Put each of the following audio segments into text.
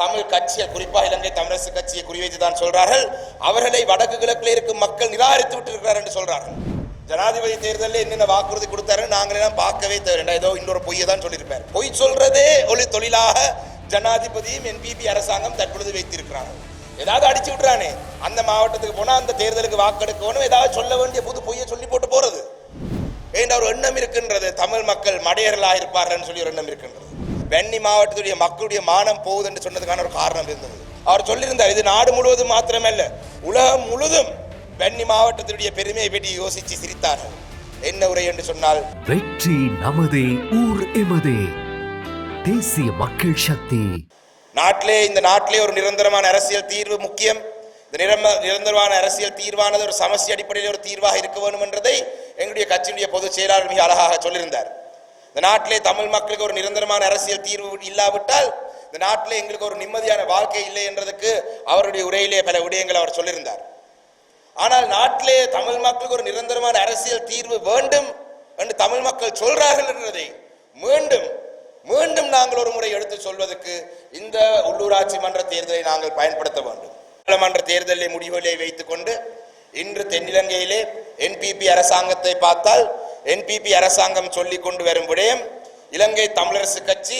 தமிழ் கட்சியை குறிப்பாக இலங்கை தமிழரசு கட்சியை குறிவைத்து தான் சொல்றார்கள். அவர்களை வடக்கு கிழக்கில் இருக்கும் மக்கள் நிராகரித்து விட்டிருக்கிறார் என்று சொல்றார்கள். ஜனாதிபதி தேர்தலில் என்னென்ன வாக்குறுதி கொடுத்தாரு நாங்கள் எல்லாம் பார்க்கவே தேவையில்லை ஏதோ இன்னொரு பொய்யை தான் சொல்லியிருப்பார். பொய் சொல்றதே ஒரு தொழிலாக ஜனாதிபதியும் என்பிபி அரசாங்கம் தற்பொழுது வைத்திருக்கிறார்கள் ஏதாவது அடிச்சு விட்றானே அந்த மாவட்டத்துக்கு போனால் அந்த தேர்தலுக்கு வாக்கெடுக்கணும் ஏதாவது சொல்ல வேண்டிய புது பொய்யை சொல்லி போட்டு போறது. என்ற ஒரு எண்ணம் இருக்கின்றது? தமிழ் மக்கள் மடையர்களாக இருப்பார்கள் சொல்லி ஒரு எண்ணம் இருக்கின்றது. வெண்ணி மாவட்டத்துடைய மக்களுடைய மானம் போகுது என்று சொன்னதுக்கான ஒரு காரணம் இருந்தது. அவர் சொல்லியிருந்தார் இது நாடு முழுவதும் மாத்திரமல்ல உலகம் முழுதும் வெண்ணி மாவட்டத்தினுடைய பெருமையை பற்றி யோசித்து சிரித்தார்கள். என்ன உரை என்று சொன்னால் வெற்றி நமதே ஊர் எமதே தேசிய மக்கள் சக்தி. நாட்டிலே இந்த நாட்டிலே ஒரு நிரந்தரமான அரசியல் தீர்வு முக்கியம். இந்த நிரம்ப நிரந்தரமான அரசியல் தீர்வானது ஒரு சமஸ்தி அடிப்படையில் ஒரு தீர்வாக இருக்க வேண்டும் என்றதை எங்களுடைய கட்சியினுடைய பொதுச் செயலாளர் மிக அழகாக சொல்லியிருந்தார். இந்த நாட்டிலே தமிழ் மக்களுக்கு ஒரு நிரந்தரமான அரசியல் தீர்வு இல்லாவிட்டால் இந்த நாட்டில் எங்களுக்கு ஒரு நிம்மதியான வாழ்க்கை இல்லை என்றதுக்கு அவருடைய உரையிலே பல விடயங்கள் அவர் சொல்லியிருந்தார். ஆனால் நாட்டிலே தமிழ் மக்களுக்கு ஒரு நிரந்தரமான அரசியல் தீர்வு வேண்டும் என்று தமிழ் மக்கள் சொல்றார்கள் என்றதை மீண்டும் மீண்டும் நாங்கள் ஒரு முறை எடுத்து சொல்வதற்கு இந்த உள்ளூராட்சி மன்ற தேர்தலை நாங்கள் பயன்படுத்த வேண்டும். பாராளுமன்ற தேர்தலில் முடிவுகளை வைத்துக் கொண்டு இன்று தென்னிலங்கையிலே என்பிபி அரசாங்கத்தை பார்த்தால் என்பிபி அரசாங்கம் சொல்லி கொண்டு வரும் விடயம் இலங்கை தமிழரசு கட்சி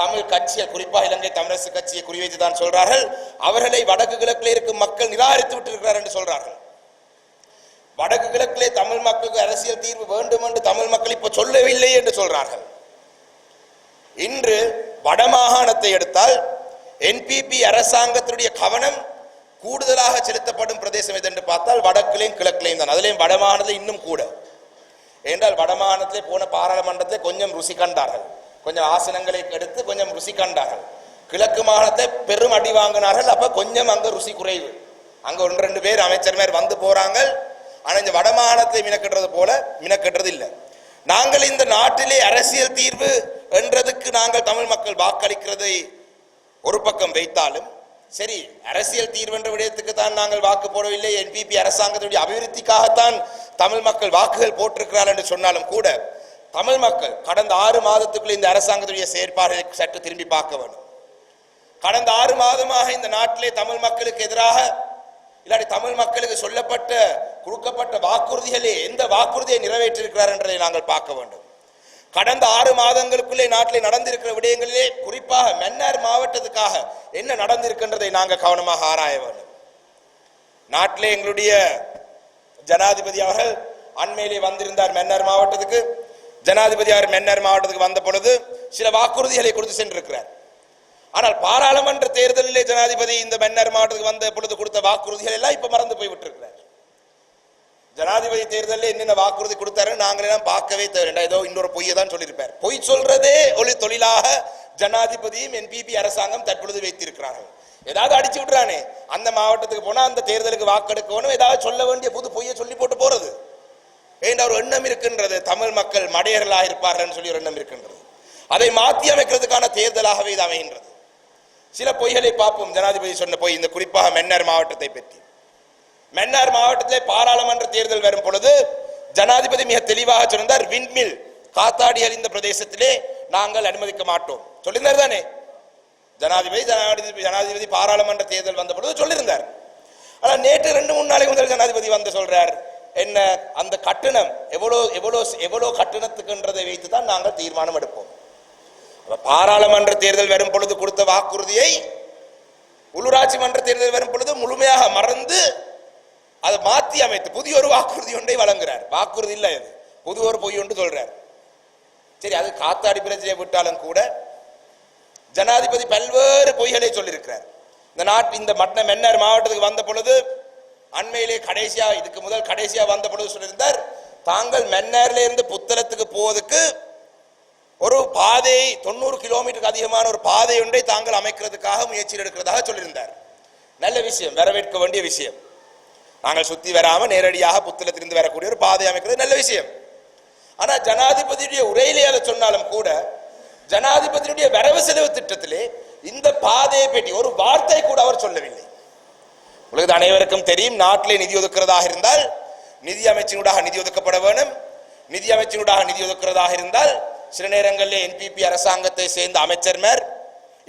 தமிழ் கட்சியை குறிப்பாக இலங்கை தமிழரசு கட்சியை குறிவைத்து தான் சொல்றார்கள். அவர்களை வடக்கு கிழக்கில் இருக்கும் மக்கள் நிராகரித்து விட்டிருக்கிறார் என்று சொல்றார்கள். வடக்கு கிழக்கிலே தமிழ் மக்களுக்கு அரசியல் தீர்வு வேண்டும் என்று தமிழ் மக்கள் இப்போ சொல்லவில்லை என்று சொல்றார்கள். இன்று வடமாகாணத்தை எடுத்தால் என்பிபி அரசாங்கத்தினுடைய கவனம் கூடுதலாக செலுத்தப்படும் பிரதேசம் எது என்று பார்த்தால் வடக்கிலையும் கிழக்கிலையும் தான். அதுலேயும் வடமாகாணத்தில் இன்னும் கூட. என்றால் வடமாகாணத்திலே போன பாராளுமன்றத்தை கொஞ்சம் ருசி கண்டார்கள் கொஞ்சம் ஆசனங்களை எடுத்து கொஞ்சம் ருசி கண்டார்கள் கிழக்கு மாகாணத்தை பெரும் அடி வாங்கினார்கள். அப்ப கொஞ்சம் அங்க ருசி குறைவு. அங்க ஒன்று ரெண்டு பேர் அமைச்சர் மாதிரி வந்து போறாங்க. ஆனா இந்த வடமாகாணத்தை மினக்கட்டுறது போல மினக்கட்டுறது இல்லை நாங்கள் இந்த நாட்டிலே அரசியல் தீர்வு என்றதுக்கு நாங்கள் தமிழ் மக்கள் வாக்களிக்கிறதை ஒரு பக்கம் வைத்தாலும் சரி அரசியல் தீர்வு என்ற விடயத்துக்கு தான் நாங்கள் வாக்கு போடவில்லை. என்பிபி அரசாங்கத்துடைய அபிவிருத்திக்காகத்தான் தமிழ் மக்கள் வாக்குகள் போட்டிருக்கிறார் என்று சொன்னாலும் கூட தமிழ் மக்கள் கடந்த ஆறு மாதத்துக்குள்ள இந்த அரசாங்கத்துடைய செயற்பாடுகளை சற்று திரும்பி பார்க்க வேண்டும். கடந்த ஆறு மாதமாக இந்த நாட்டிலே தமிழ் மக்களுக்கு எதிராக இல்லாட்டி தமிழ் மக்களுக்கு சொல்லப்பட்ட கொடுக்கப்பட்ட வாக்குறுதிகளே எந்த வாக்குறுதியை நிறைவேற்றிருக்கிறார் என்றதை நாங்கள் பார்க்க வேண்டும். கடந்த ஆறு மாதங்களுக்குள்ளே நாட்டிலே நடந்திருக்கிற விடயங்களிலே குறிப்பாக மன்னார் மாவட்டத்துக்காக என்ன நடந்திருக்கின்றதை நாங்கள் கவனமாக ஆராய வேண்டும். நாட்டிலே எங்களுடைய ஜனாதிபதி அவர்கள் அண்மையிலே வந்திருந்தார் மன்னார் மாவட்டத்துக்கு. ஜனாதிபதி அவர் மன்னார் மாவட்டத்துக்கு வந்த பொழுது சில வாக்குறுதிகளை கொடுத்து சென்றிருக்கிறார். ஆனால் பாராளுமன்ற தேர்தலிலே ஜனாதிபதி இந்த மன்னார் மாவட்டத்துக்கு வந்த பொழுது கொடுத்த வாக்குறுதிகள் எல்லாம் இப்ப மறந்து போய் விட்டிருக்கிறார். ஜனாதிபதி தேர்தலில் என்னென்ன வாக்குறுதி கொடுத்தாரு நாங்களெல்லாம் பார்க்கவே தேவையில்லை. ஏதோ இன்னொரு பொய்யை தான் சொல்லியிருப்பார். பொய் சொல்றதே ஒரு தொழிலாக ஜனாதிபதியும் என்பிபி அரசாங்கம் தற்பொழுது வைத்திருக்கிறார்கள். ஏதாவது அடிச்சு விட்றானே. அந்த மாவட்டத்துக்கு போனா அந்த தேர்தலுக்கு வாக்கெடுக்கணும் ஏதாவது சொல்ல வேண்டிய புது பொய்யை சொல்லி போட்டு போறது. என்ற ஒரு எண்ணம் இருக்கின்றது? தமிழ் மக்கள் மடையர்களாக இருப்பார்கள் சொல்லி ஒரு எண்ணம் இருக்கின்றது. அதை மாற்றி அமைக்கிறதுக்கான தேர்தலாகவே இது அமைகின்றது. சில பொய்களை பார்ப்போம். ஜனாதிபதி சொன்ன பொய் இந்த குறிப்பாக மென்னர் மாவட்டத்தை பற்றி. மன்னார் மாவட்டத்திலே பாராளுமன்ற தேர்தல் வரும் பொழுது ஜனாதிபதி மிக தெளிவாக சொன்னார் விண்மில் காத்தாடி அறிந்த பிரதேசத்திலே நாங்கள் அனுமதிக்க மாட்டோம். சொல்லியிருந்தார் தானே. ஜனாதிபதி ஜனாதிபதி ஜனாதிபதி பாராளுமன்ற தேர்தல் வந்த பொழுது சொல்லியிருந்தார். ஆனால் நேற்று ரெண்டு மூணு நாளைக்கு முதல் ஜனாதிபதி வந்து சொல்றார் என்ன அந்த கட்டணம் எவ்வளோ எவ்வளோ எவ்வளோ கட்டணத்துக்குன்றதை வைத்து தான் நாங்கள் தீர்மானம் எடுப்போம். பாராளுமன்ற தேர்தல் வரும் பொழுது கொடுத்த வாக்குறுதியை உள்ளூராட்சி மன்ற தேர்தல் வரும் பொழுது முழுமையாக மறந்து அதை மாற்றி அமைத்து புதிய ஒரு வாக்குறுதி ஒன்றை வழங்குறார். வாக்குறுதி இல்லை இது. புது ஒரு பொய் ஒன்று சொல்றார். சரி அது காத்தாடி பிரச்சனையை விட்டாலும் கூட ஜனாதிபதி பல்வேறு பொய்களை சொல்லியிருக்கிறார். இந்த நாட்டு இந்த மட்ன மென்னர் மாவட்டத்துக்கு வந்த பொழுது அண்மையிலே கடைசியா இதுக்கு முதல் கடைசியா வந்த பொழுது சொல்லியிருந்தார் தாங்கள் மென்னர்ல இருந்து புத்தளத்துக்கு போவதுக்கு ஒரு பாதை தொண்ணூறு கிலோமீட்டருக்கு அதிகமான ஒரு பாதை ஒன்றை தாங்கள் அமைக்கிறதுக்காக முயற்சி எடுக்கிறதாக சொல்லியிருந்தார். நல்ல விஷயம் வரவேற்க வேண்டிய விஷயம். நாங்கள் சுத்தி வராம நேரடியாக புத்தளத்திலிருந்து வரக்கூடிய ஒரு பாதை அமைக்கிறது நல்ல விஷயம். ஆனா ஜனாதிபதியுடைய உரையிலே அதை சொன்னாலும் கூட ஜனாதிபதியுடைய வரவு செலவு திட்டத்திலே இந்த பாதையை பற்றி ஒரு வார்த்தை கூட அவர் சொல்லவில்லை. உங்களுக்கு அனைவருக்கும் தெரியும் நாட்டிலே நிதி ஒதுக்கிறதாக இருந்தால் நிதி அமைச்சினூடாக நிதி ஒதுக்கப்பட வேணும். நிதி அமைச்சினூடாக நிதி ஒதுக்கிறதாக இருந்தால் சில நேரங்களில் என்பிபி அரசாங்கத்தை சேர்ந்த அமைச்சர்மார்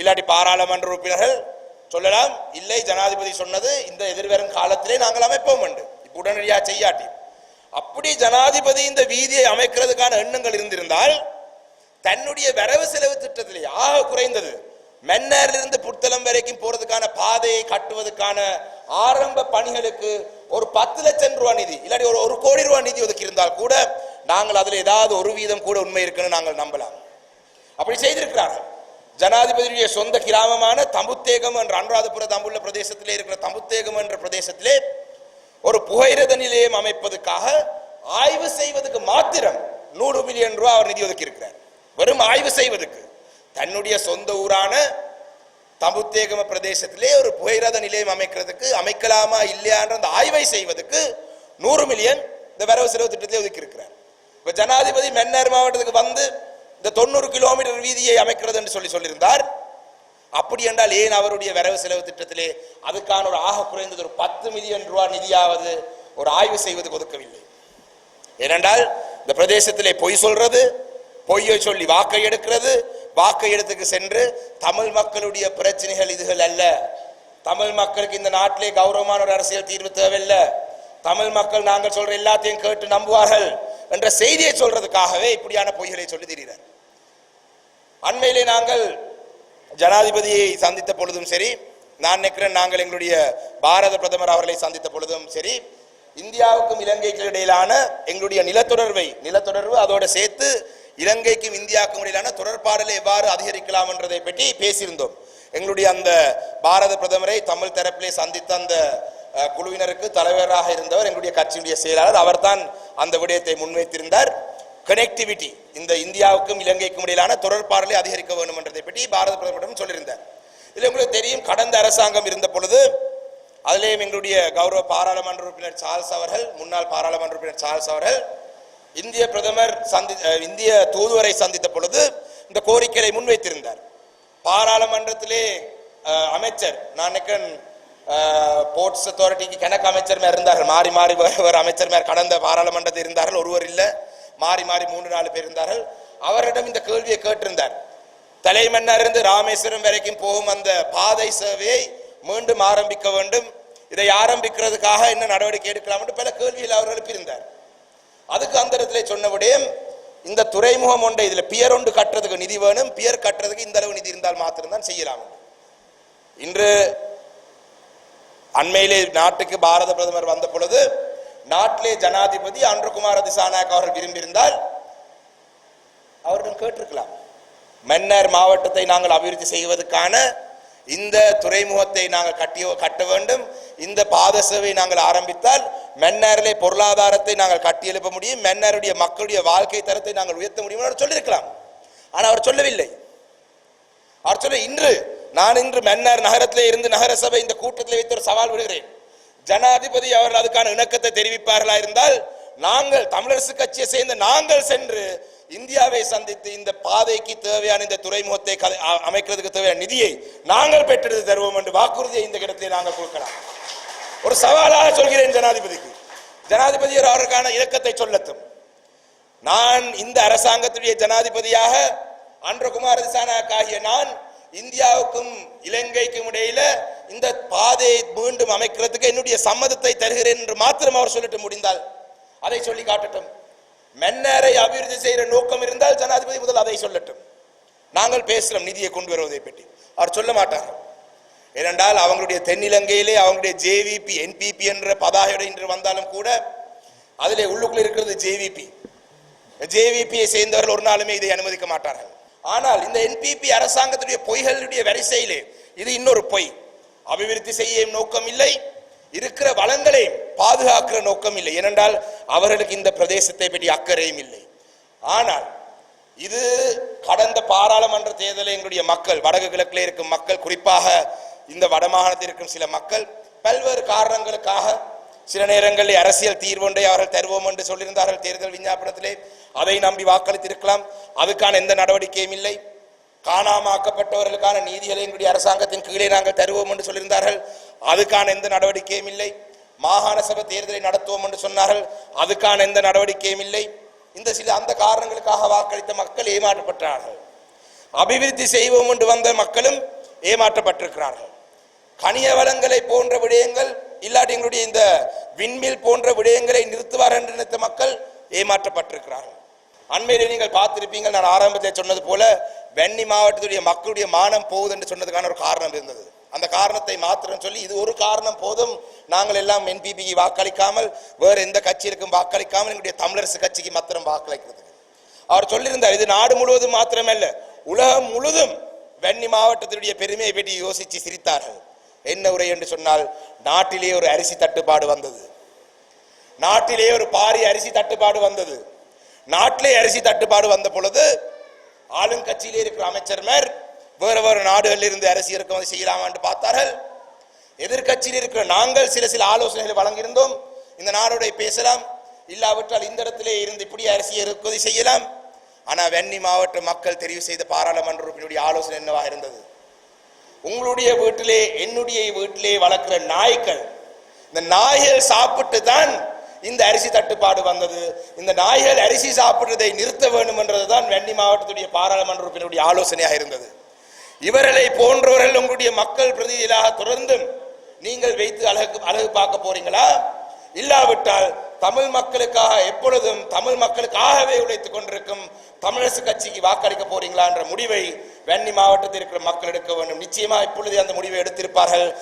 இல்லாட்டி பாராளுமன்ற உறுப்பினர்கள் சொல்லலாம் இல்லை ஜனாதிபதி சொன்னது இந்த எதிர்வரும் காலத்திலே நாங்கள் அமைப்போம் என்று. இப்ப உடனடியாக செய்யாட்டி. அப்படி ஜனாதிபதி இந்த வீதியை அமைக்கிறதுக்கான எண்ணங்கள் இருந்திருந்தால் தன்னுடைய வரவு செலவு திட்டத்திலே ஆக குறைந்தது. மென்னரிலிருந்து புத்தளம் வரைக்கும் போறதுக்கான பாதையை கட்டுவதற்கான ஆரம்ப பணிகளுக்கு ஒரு பத்து லட்சம் ரூபாய் நிதி இல்லாட்டி ஒரு ஒரு கோடி ரூபாய் நிதி ஒதுக்கி இருந்தால் கூட நாங்கள் அதில் ஏதாவது ஒரு வீதம் கூட உண்மை இருக்குன்னு நாங்கள் நம்பலாம். அப்படி செய்திருக்கிறார்கள். ஜனாதிபதியுடைய சொந்த கிராமமான தம்புத்தேகம் என்ற அனுராதபுர தம்புள்ள பிரதேசத்திலே இருக்கிற தம்புத்தேகம் என்ற பிரதேசத்திலே ஒரு புகையிரத நிலையம் அமைப்பதற்காக ஆய்வு செய்வதற்கு மாத்திரம் நூறு மில்லியன் ரூபாய் அவர் நிதி ஒதுக்கி இருக்கிறார் வெறும் ஆய்வு செய்வதற்கு. தன்னுடைய சொந்த ஊரான தம்புத்தேகம பிரதேசத்திலே ஒரு புகையிரத நிலையம் அமைக்கிறதுக்கு அமைக்கலாமா இல்லையான்ற அந்த ஆய்வை செய்வதற்கு நூறு மில்லியன் இந்த வரவு செலவு திட்டத்திலே ஒதுக்கி இருக்கிறார் இப்ப ஜனாதிபதி மென்னர் மாவட்டத்துக்கு வந்து இந்த தொண்ணூறு கிலோமீட்டர் வீதியை அமைக்கிறது என்று சொல்லி சொல்லியிருந்தார். அப்படி என்றால் ஏன் அவருடைய வரவு செலவு திட்டத்திலே அதுக்கான ஒரு ஆக குறைந்தது ஒரு பத்து மில்லியன் ரூபாய் நிதியாவது ஒரு ஆய்வு செய்வதற்கு ஒதுக்கவில்லை. ஏனென்றால் இந்த பிரதேசத்திலே பொய் சொல்றது பொய்யை சொல்லி வாக்கை எடுக்கிறது வாக்கை எடுத்துக்கு சென்று தமிழ் மக்களுடைய பிரச்சனைகள் இதுகள் அல்ல. தமிழ் மக்களுக்கு இந்த நாட்டிலே கௌரவமான ஒரு அரசியல் தீர்வு தேவையில்லை. தமிழ் மக்கள் நாங்கள் சொல்ற எல்லாத்தையும் கேட்டு நம்புவார்கள் என்ற செய்தியை சொல்றதுக்காகவே இப்படியான பொய்களை சொல்லி திரிகிறார் அண்மையிலே நாங்கள் ஜனாதிபதியை சந்தித்த பொழுதும் சரி நான் நினைக்கிறேன் நாங்கள் எங்களுடைய பாரத பிரதமர் அவர்களை சந்தித்த பொழுதும் சரி இந்தியாவுக்கும் இலங்கைக்கும் இடையிலான எங்களுடைய நிலத்தொடர்பை நிலத்தொடர்பு அதோட சேர்த்து இலங்கைக்கும் இந்தியாவுக்கும் இடையிலான தொடர்பாடலை எவ்வாறு அதிகரிக்கலாம் என்றதை பற்றி பேசியிருந்தோம். எங்களுடைய அந்த பாரத பிரதமரை தமிழ் தரப்பிலே சந்தித்த அந்த குழுவினருக்கு தலைவராக இருந்தவர் எங்களுடைய கட்சியினுடைய செயலாளர். அவர்தான் அந்த விடயத்தை முன்வைத்திருந்தார். கனெக்டிவிட்டி இந்த இந்தியாவுக்கும் இலங்கைக்கும் இடையிலான தொடர்பாடலை அதிகரிக்க வேண்டும் என்றதை பற்றி பாரத பிரதமரிடம் சொல்லியிருந்தார். இதில் உங்களுக்கு தெரியும் கடந்த அரசாங்கம் இருந்த பொழுது அதிலேயும் எங்களுடைய கௌரவ பாராளுமன்ற உறுப்பினர் சார்ஸ் அவர்கள் முன்னாள் பாராளுமன்ற உறுப்பினர் சார்ஸ் அவர்கள் இந்திய பிரதமர் சந்தி இந்திய தூதுவரை சந்தித்த பொழுது இந்த கோரிக்கையை முன்வைத்திருந்தார். பாராளுமன்றத்திலே அமைச்சர் நான் போர்ட்ஸ் அத்தாரிட்டிக்கு கணக்கு அமைச்சர் மேல் இருந்தார்கள் மாறி மாறி வேறு அமைச்சர் மேல் கடந்த பாராளுமன்றத்தில் இருந்தார்கள் ஒருவர் இல்லை. மாறி மாறி மூன்று நாலு பேர் இருந்தார்கள். அவரிடம் இந்த கேள்வியை கேட்டிருந்தார். தலைமன்னிருந்து ராமேஸ்வரம் வரைக்கும் போகும் அந்த பாதை சேவையை மீண்டும் ஆரம்பிக்க வேண்டும். இதை ஆரம்பிக்கிறதுக்காக என்ன நடவடிக்கை எடுக்கலாம் என்று பல கேள்வியில் அவர் எழுப்பியிருந்தார். அதுக்கு அந்த இடத்துல சொன்னபடியும் இந்த துறைமுகம் ஒன்றை இதில் பியர் ஒன்று கட்டுறதுக்கு நிதி வேணும். பியர் கட்டுறதுக்கு இந்த அளவு நிதி இருந்தால் மாத்திரம்தான் செய்யலாம் இன்று அண்மையிலே நாட்டுக்கு பாரத பிரதமர் வந்த பொழுது நாட்டிலே ஜனாதிபதி அன்றுகுமார திசாநாயக் அவர்கள் விரும்பியிருந்தால் அவர்கள் கேட்டிருக்கலாம். மன்னர் மாவட்டத்தை நாங்கள் அபிவிருத்தி செய்வதற்கான இந்த துறைமுகத்தை நாங்கள் கட்டிய கட்ட வேண்டும். இந்த பாத சேவை நாங்கள் ஆரம்பித்தால் மன்னாரிலே பொருளாதாரத்தை நாங்கள் கட்டி எழுப்ப முடியும். மென்னருடைய மக்களுடைய வாழ்க்கை தரத்தை நாங்கள் உயர்த்த முடியும் அவர் சொல்லியிருக்கலாம். ஆனால் அவர் சொல்லவில்லை. அவர் சொல்ல இன்று நான் இன்று மன்னர் நகரத்திலே இருந்து நகர சபை இந்த கூட்டத்தில் வைத்து ஒரு சவால் விடுகிறேன். ஜனாதிபதி அவர்கள் அதுக்கான இணக்கத்தை தெரிவிப்பார்களா இருந்தால் நாங்கள் தமிழரசு கட்சியை சேர்ந்த நாங்கள் சென்று இந்தியாவை சந்தித்து இந்த பாதைக்கு தேவையான இந்த துறைமுகத்தை கதை- அமைக்கிறதுக்கு தேவையான நிதியை நாங்கள் பெற்றெடுத்து தருவோம் என்று வாக்குறுதியை இந்த இடத்தை நாங்கள் கொடுக்கலாம். ஒரு சவாலாக சொல்கிறேன் ஜனாதிபதிக்கு. ஜனாதிபதி அவருக்கான இலக்கத்தை சொல்லட்டும். நான் இந்த அரசாங்கத்துடைய ஜனாதிபதியாக அன்றகுமார் திசானாக் நான் இந்தியாவுக்கும் இலங்கைக்கும் இடையில இந்த பாதையை மீண்டும் அமைக்கிறதுக்கு என்னுடைய சம்மதத்தை தருகிறேன் என்று மாத்திரம் அவர் சொல்லிட்டு முடிந்தால் அதை சொல்லி காட்டட்டும். மென்னரை அபிவிருத்தி செய்கிற நோக்கம் இருந்தால் ஜனாதிபதி முதல் அதை சொல்லட்டும். நாங்கள் பேசுகிறோம் நிதியை கொண்டு வருவதை பற்றி. அவர் சொல்ல மாட்டார். ஏனென்றால் அவங்களுடைய தென்னிலங்கையிலே அவங்களுடைய ஜேவிபி என்பிபி என்ற பதாகையோடு இன்று வந்தாலும் கூட அதிலே உள்ளுக்குள்ள இருக்கிறது ஜேவிபி. ஜேவிபியை சேர்ந்தவர்கள் ஒரு நாளுமே இதை அனுமதிக்க மாட்டார்கள். ஆனால் இந்த என்பிபி அரசாங்கத்துடைய பொய்களுடைய வரிசையிலே இது இன்னொரு பொய். அபிவிருத்தி செய்ய நோக்கம் இல்லை இருக்கிற வளங்களை பாதுகாக்கிற நோக்கம் இல்லை ஏனென்றால் அவர்களுக்கு இந்த பிரதேசத்தை பற்றி அக்கறையும் இல்லை. ஆனால் இது கடந்த பாராளுமன்ற தேர்தலில் எங்களுடைய மக்கள் வடக்கு கிழக்கில் இருக்கும் மக்கள் குறிப்பாக இந்த வடமாகாணத்தில் இருக்கும் சில மக்கள் பல்வேறு காரணங்களுக்காக சில நேரங்களில் அரசியல் தீர்வொன்றை அவர்கள் தருவோம் என்று சொல்லியிருந்தார்கள் தேர்தல் விஞ்ஞாபனத்திலே. அதை நம்பி வாக்களித்திருக்கலாம். அதுக்கான எந்த நடவடிக்கையும் இல்லை. காணாமாக்கப்பட்டவர்களுக்கான நீதிகளை எங்களுடைய அரசாங்கத்தின் கீழே நாங்கள் தருவோம் என்று சொல்லியிருந்தார்கள். அதுக்கான எந்த நடவடிக்கையும் இல்லை. மாகாண சபை தேர்தலை நடத்துவோம் என்று சொன்னார்கள். அதுக்கான எந்த நடவடிக்கையும் இல்லை. இந்த சில அந்த காரணங்களுக்காக வாக்களித்த மக்கள் ஏமாற்றப்பட்டார்கள். அபிவிருத்தி செய்வோம் என்று வந்த மக்களும் ஏமாற்றப்பட்டிருக்கிறார்கள். கனிய வளங்களை போன்ற விடயங்கள் இல்லாட்டி எங்களுடைய இந்த விண்மில் போன்ற விடயங்களை நிறுத்துவார் என்று நினைத்த மக்கள் ஏமாற்றப்பட்டிருக்கிறார்கள். அண்மையிலே நீங்கள் பார்த்திருப்பீங்கள் நான் ஆரம்பத்தில் சொன்னது போல வெண்ணி மாவட்டத்துடைய மக்களுடைய மானம் போகுது என்று சொன்னதுக்கான ஒரு காரணம் இருந்தது. அந்த காரணத்தை மாத்திரம் சொல்லி இது ஒரு காரணம் போதும். நாங்கள் எல்லாம் என்பிபிக்கு வாக்களிக்காமல் வேறு எந்த கட்சியிற்கும் வாக்களிக்காமல் எங்களுடைய தமிழரசு கட்சிக்கு மாத்திரம் வாக்களிக்கிறது. அவர் சொல்லியிருந்தார் இது நாடு முழுவதும் மாத்திரமல்ல உலகம் முழுதும் வெண்ணி மாவட்டத்தினுடைய பெருமையை பற்றி யோசித்து சிரித்தார்கள். என்ன உரை என்று சொன்னால் நாட்டிலே ஒரு அரிசி தட்டுப்பாடு வந்தது. நாட்டிலே ஒரு பாரிய அரிசி தட்டுப்பாடு வந்தது. நாட்டிலே அரிசி தட்டுப்பாடு வந்த பொழுது ஆளுங்கட்சியிலே இருக்கிற அமைச்சர்மார் வேறு வேறு நாடுகளில் இருந்து அரசு இறக்குமதி செய்யலாமா என்று பார்த்தார்கள். எதிர்க்கட்சியில் இருக்கிற நாங்கள் சில சில ஆலோசனைகளை வழங்கியிருந்தோம். இந்த நாடுடைய பேசலாம். இல்லாவிட்டால் இந்த இடத்திலே இருந்து இப்படி அரிசி இறக்குமதி செய்யலாம். ஆனால் வெண்ணி மாவட்ட மக்கள் தெரிவு செய்த பாராளுமன்ற உறுப்பினுடைய ஆலோசனை என்னவாக இருந்தது? உங்களுடைய வீட்டிலே என்னுடைய வீட்டிலே வளர்க்கிற நாய்கள் இந்த நாய்கள் சாப்பிட்டு தான் இந்த அரிசி தட்டுப்பாடு வந்தது. இந்த நாய்கள் அரிசி சாப்பிடுறதை நிறுத்த வேண்டும் என்றதுதான் வெண்ணி மாவட்டத்துடைய பாராளுமன்ற உறுப்பினருடைய ஆலோசனையாக இருந்தது. இவர்களை போன்றவர்கள் உங்களுடைய மக்கள் பிரதிநிதிகளாக தொடர்ந்தும் நீங்கள் வைத்து அழகு அழகு பார்க்க போறீங்களா? இல்லாவிட்டால் தமிழ் மக்களுக்காக எப்பொழுதும் தமிழ் மக்களுக்காகவே உழைத்துக் கொண்டிருக்கும் தமிழரசு கட்சிக்கு வாக்களிக்க போறீங்களா என்ற முடிவை வெண்ணி மாவட்டத்தில் இருக்கிற மக்கள் எடுக்க வேண்டும். நிச்சயமா இப்பொழுது அந்த முடிவை எடுத்திருப்பார்கள்.